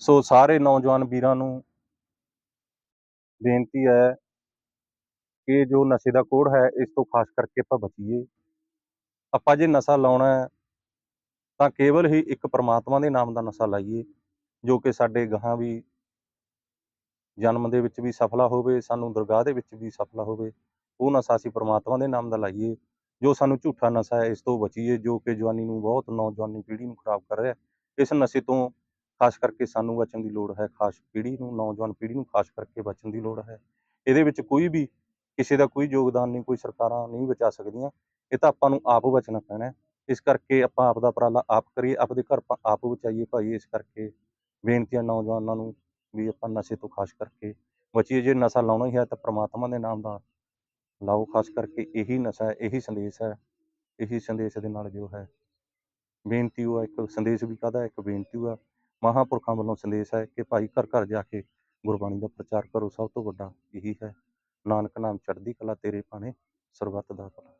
ਸੋ ਸਾਰੇ ਨੌਜਵਾਨ ਵੀਰਾਂ ਨੂੰ ਬੇਨਤੀ ਹੈ ਕਿ ਜੋ ਨਸ਼ੇ ਦਾ ਕੋੜ ਹੈ, ਇਸ ਤੋਂ ਖਾਸ ਕਰਕੇ ਆਪਾਂ ਬਚੀਏ। ਆਪਾਂ ਜੇ ਨਸ਼ਾ ਲਾਉਣਾ ਹੈ, ਤਾਂ ਕੇਵਲ ਹੀ ਇੱਕ ਪ੍ਰਮਾਤਮਾ ਦੇ ਨਾਮ ਦਾ ਨਸ਼ਾ ਲਾਈਏ, ਜੋ ਕਿ ਸਾਡੇ ਗਾਹਾਂ ਵੀ ਜਨਮ ਦੇ ਵਿੱਚ ਵੀ ਸਫਲਾ ਹੋਵੇ, ਸਾਨੂੰ ਦਰਗਾਹ ਦੇ ਵਿੱਚ ਵੀ ਸਫਲਾ ਹੋਵੇ, ਉਹ ਨਸ਼ਾ ਅਸੀਂ ਪ੍ਰਮਾਤਮਾ ਦੇ ਨਾਮ ਦਾ ਲਾਈਏ। ਜੋ ਸਾਨੂੰ ਝੂਠਾ ਨਸ਼ਾ ਹੈ, ਇਸ ਤੋਂ ਬਚੀਏ, ਜੋ ਕਿ ਜਵਾਨੀ ਨੂੰ ਬਹੁਤ ਨੌਜਵਾਨੀ ਪੀੜ੍ਹੀ ਨੂੰ ਖਰਾਬ ਕਰ ਰਿਹਾ ਇਸ ਨਸ਼ੇ ਤੋਂ ਖਾਸ ਕਰਕੇ ਸਾਨੂੰ ਬਚਣ ਦੀ ਲੋੜ ਹੈ, ਖਾਸ ਪੀੜ੍ਹੀ ਨੂੰ, ਨੌਜਵਾਨ ਪੀੜ੍ਹੀ ਨੂੰ ਖਾਸ ਕਰਕੇ ਬਚਣ ਦੀ ਲੋੜ ਹੈ। ਇਹਦੇ ਵਿੱਚ ਕੋਈ ਵੀ ਕਿਸੇ ਦਾ ਕੋਈ ਯੋਗਦਾਨ ਨਹੀਂ, ਕੋਈ ਸਰਕਾਰਾਂ ਨਹੀਂ ਬਚਾ ਸਕਦੀਆਂ। ਇਹ ਤਾਂ ਆਪਾਂ ਨੂੰ ਆਪ ਬਚਣਾ ਪੈਣਾ ਇਸ ਕਰਕੇ ਆਪਾਂ ਆਪ ਦਾ ਉਪਰਾਲਾ ਆਪ ਕਰੀਏ, ਆਪਦੇ ਘਰ ਆਪਾਂ ਆਪ ਬਚਾਈਏ ਭਾਈ। ਇਸ ਕਰਕੇ ਬੇਨਤੀਆਂ ਨੌਜਵਾਨਾਂ ਨੂੰ ਵੀ ਆਪਾਂ ਨਸ਼ੇ ਤੋਂ ਖਾਸ ਕਰਕੇ ਬਚੀਏ। ਜੇ ਨਸ਼ਾ ਲਾਉਣਾ ਹੀ ਹੈ ਤਾਂ ਪ੍ਰਮਾਤਮਾ ਦੇ ਨਾਮ ਦਾ ਲਾਓ। ਖਾਸ ਕਰਕੇ ਇਹੀ ਨਸ਼ਾ ਹੈ, ਇਹੀ ਸੰਦੇਸ਼ ਹੈ, ਇਹੀ ਸੰਦੇਸ਼ ਦੇ ਨਾਲ ਜੋ ਹੈ। ਬੇਨਤੀ ਉਹ ਇੱਕ ਸੰਦੇਸ਼ ਵੀ ਕਾਹਦਾ ਇੱਕ ਬੇਨਤੀ ਆ ਮਹਾਂਪੁਰਖਾਂ ਵੱਲੋਂ ਸੰਦੇਸ਼ ਹੈ ਕਿ ਭਾਈ ਘਰ ਘਰ ਜਾ ਕੇ ਗੁਰਬਾਣੀ ਦਾ ਪ੍ਰਚਾਰ ਕਰੋ। ਸਭ ਤੋਂ ਵੱਡਾ ਇਹੀ ਹੈ, ਨਾਨਕ ਨਾਮ ਚੜ੍ਹਦੀ ਕਲਾ ਤੇਰੇ ਭਾਣੇ, ਸਰਬੱਤ ਦਾ ਭਲਾ।